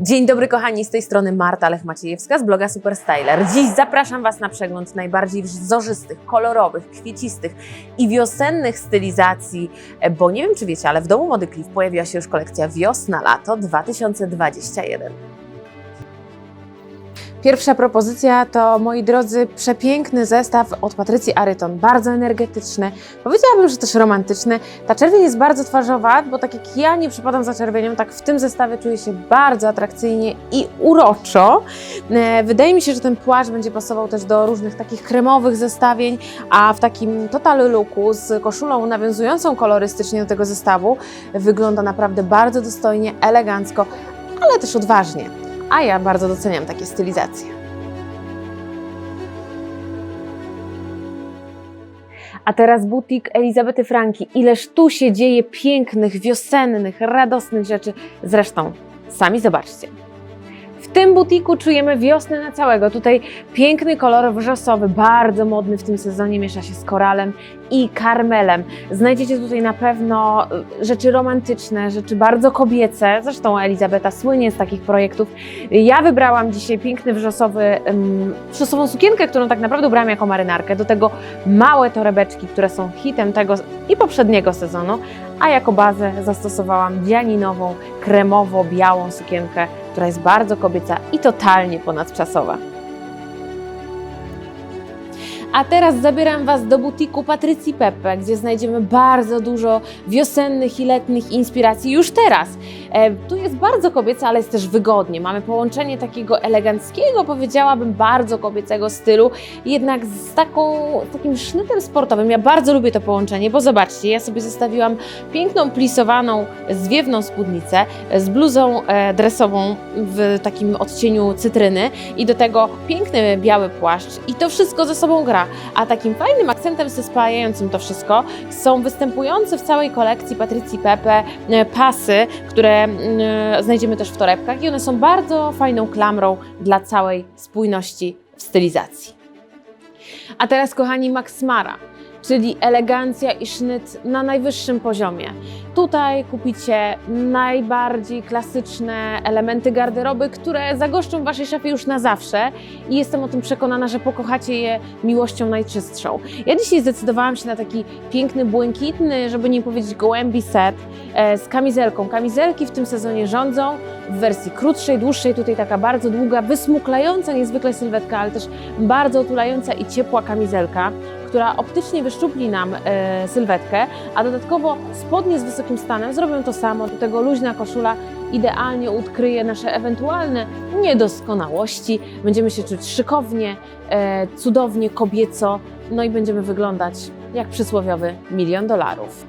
Dzień dobry kochani, z tej strony Marta Lech-Maciejewska z bloga Super Styler. Dziś zapraszam Was na przegląd najbardziej wzorzystych, kolorowych, kwiecistych i wiosennych stylizacji, e, bo nie wiem czy wiecie, ale w domu mody Cliff pojawiła się już kolekcja wiosna-lato 2021. Pierwsza propozycja to, moi drodzy, przepiękny zestaw od Patrycji Aryton, bardzo energetyczny, powiedziałabym, że też romantyczny. Ta czerwień jest bardzo twarzowa, bo tak jak ja nie przypadam za czerwienią, tak w tym zestawie czuję się bardzo atrakcyjnie i uroczo. E, Wydaje mi się, że ten płaszcz będzie pasował też do różnych takich kremowych zestawień, a w takim total looku z koszulą nawiązującą kolorystycznie do tego zestawu wygląda naprawdę bardzo dostojnie, elegancko, ale też odważnie. A ja bardzo doceniam takie stylizacje. A teraz butik Elizabety Franki. Ileż tu się dzieje pięknych, wiosennych, radosnych rzeczy. Zresztą, sami zobaczcie. Tym butiku czujemy wiosnę na całego. Tutaj piękny kolor wrzosowy, bardzo modny w tym sezonie, miesza się z koralem i karmelem. Znajdziecie tutaj na pewno y, rzeczy romantyczne, rzeczy bardzo kobiece. Zresztą Elizabeta słynie z takich projektów. Ja wybrałam dzisiaj piękny wrzosowy, wrzosową sukienkę, którą tak naprawdę ubrałam jako marynarkę. Do tego małe torebeczki, które są hitem tego i poprzedniego sezonu, a jako bazę zastosowałam dianinową, kremowo-białą sukienkę, która jest bardzo kobieca i totalnie ponadczasowa. A teraz zabieram Was do butiku Patrycji Pepe, gdzie znajdziemy bardzo dużo wiosennych i letnich inspiracji już teraz. E, tu jest bardzo kobieca, ale jest też wygodnie. Mamy połączenie takiego eleganckiego, powiedziałabym, bardzo kobiecego stylu, jednak z, taką, takim sznytem sportowym. Ja bardzo lubię to połączenie, bo zobaczcie, ja sobie zostawiłam piękną, plisowaną, zwiewną spódnicę z bluzą e, dresową w takim odcieniu cytryny i do tego piękny biały płaszcz i to wszystko ze sobą gra. A takim fajnym akcentem zespajającym to wszystko są występujące w całej kolekcji Patrycji Pepe e, pasy, które mm, znajdziemy też w torebkach i one są bardzo fajną klamrą dla całej spójności w stylizacji. A teraz kochani Max Mara, czyli elegancja i sznyt na najwyższym poziomie. Tutaj kupicie najbardziej klasyczne elementy garderoby, które zagoszczą w Waszej szafie już na zawsze i jestem o tym przekonana, że pokochacie je miłością najczystszą. Ja dzisiaj zdecydowałam się na taki piękny, błękitny, żeby nie powiedzieć gołębi set e, z kamizelką. Kamizelki w tym sezonie rządzą w wersji krótszej, dłuższej, tutaj taka bardzo długa, wysmuklająca niezwykle sylwetka, ale też bardzo otulająca i ciepła kamizelka która optycznie wyszczupli nam e, sylwetkę, a dodatkowo spodnie z wysokim stanem zrobią to samo. Do tego luźna koszula idealnie odkryje nasze ewentualne niedoskonałości. Będziemy się czuć szykownie, e, cudownie, kobieco, no i będziemy wyglądać jak przysłowiowy milion dolarów.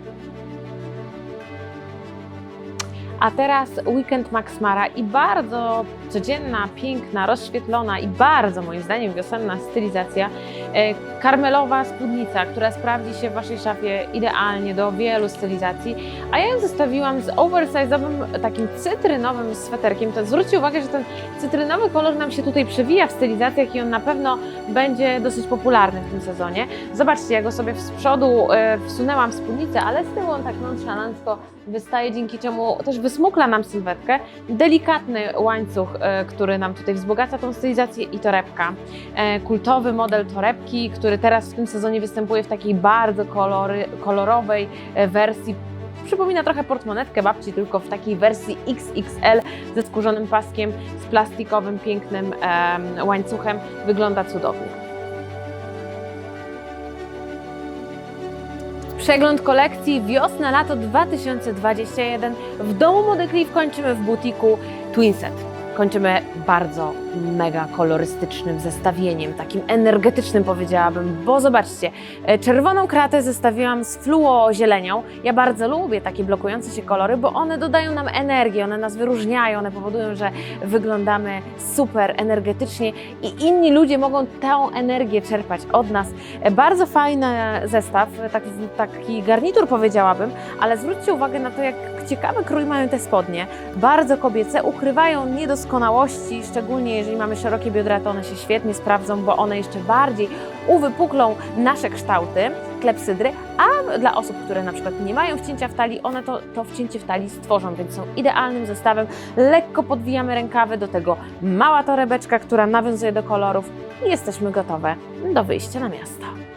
A teraz weekend Max Mara i bardzo codzienna, piękna, rozświetlona i bardzo moim zdaniem wiosenna stylizacja. E, karmelowa spódnica, która sprawdzi się w Waszej szafie idealnie do wielu stylizacji, a ja ją zestawiłam z oversize'owym takim cytrynowym sweterkiem. To zwróćcie uwagę, że ten cytrynowy kolor nam się tutaj przewija w stylizacjach i on na pewno będzie dosyć popularny w tym sezonie. Zobaczcie, ja go sobie z przodu e, wsunęłam w spódnicę, ale z tyłu on tak nonszalancko wystaje, dzięki czemu też wysmukla nam sylwetkę. Delikatny łańcuch, e, który nam tutaj wzbogaca tą stylizację i torebka. E, Kultowy model torebki, który teraz w tym sezonie występuje w takiej bardzo kolory, kolorowej e, wersji. Przypomina trochę portmonetkę babci, tylko w takiej wersji XXL ze skórzonym paskiem, z plastikowym, pięknym em, łańcuchem. Wygląda cudownie. Przegląd kolekcji wiosna-lato 2021 w domu Mody kończymy w butiku Twinset. Kończymy bardzo mega kolorystycznym zestawieniem, takim energetycznym powiedziałabym, bo zobaczcie, e, czerwoną kratę zestawiłam z fluo zielenią. Ja bardzo lubię takie blokujące się kolory, bo one dodają nam energię, one nas wyróżniają, one powodują, że wyglądamy super energetycznie i inni ludzie mogą tę energię czerpać od nas. E, Bardzo fajny zestaw, tak, taki garnitur powiedziałabym, ale zwróćcie uwagę na to, jak ciekawy krój mają te spodnie. Bardzo kobiece, ukrywają niedoskonałości, szczególnie jeżeli mamy szerokie biodra, to one się świetnie sprawdzą, bo one jeszcze bardziej uwypuklą nasze kształty. klepsydry, a dla osób, które na przykład nie mają wcięcia w talii, one to, to wcięcie w talii stworzą, więc są idealnym zestawem. Lekko podwijamy rękawy, do tego mała torebeczka, która nawiązuje do kolorów i jesteśmy gotowe do wyjścia na miasto.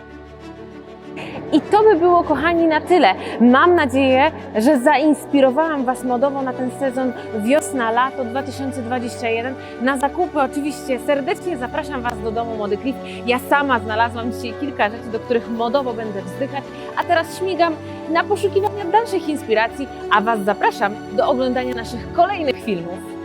I to by było, kochani, na tyle. Mam nadzieję, że zainspirowałam Was modowo na ten sezon wiosna-lato 2021. Na zakupy oczywiście serdecznie zapraszam Was do domu Mody Cliff. Ja sama znalazłam dzisiaj kilka rzeczy, do których modowo będę wzdychać, a teraz śmigam na poszukiwania dalszych inspiracji, a Was zapraszam do oglądania naszych kolejnych filmów.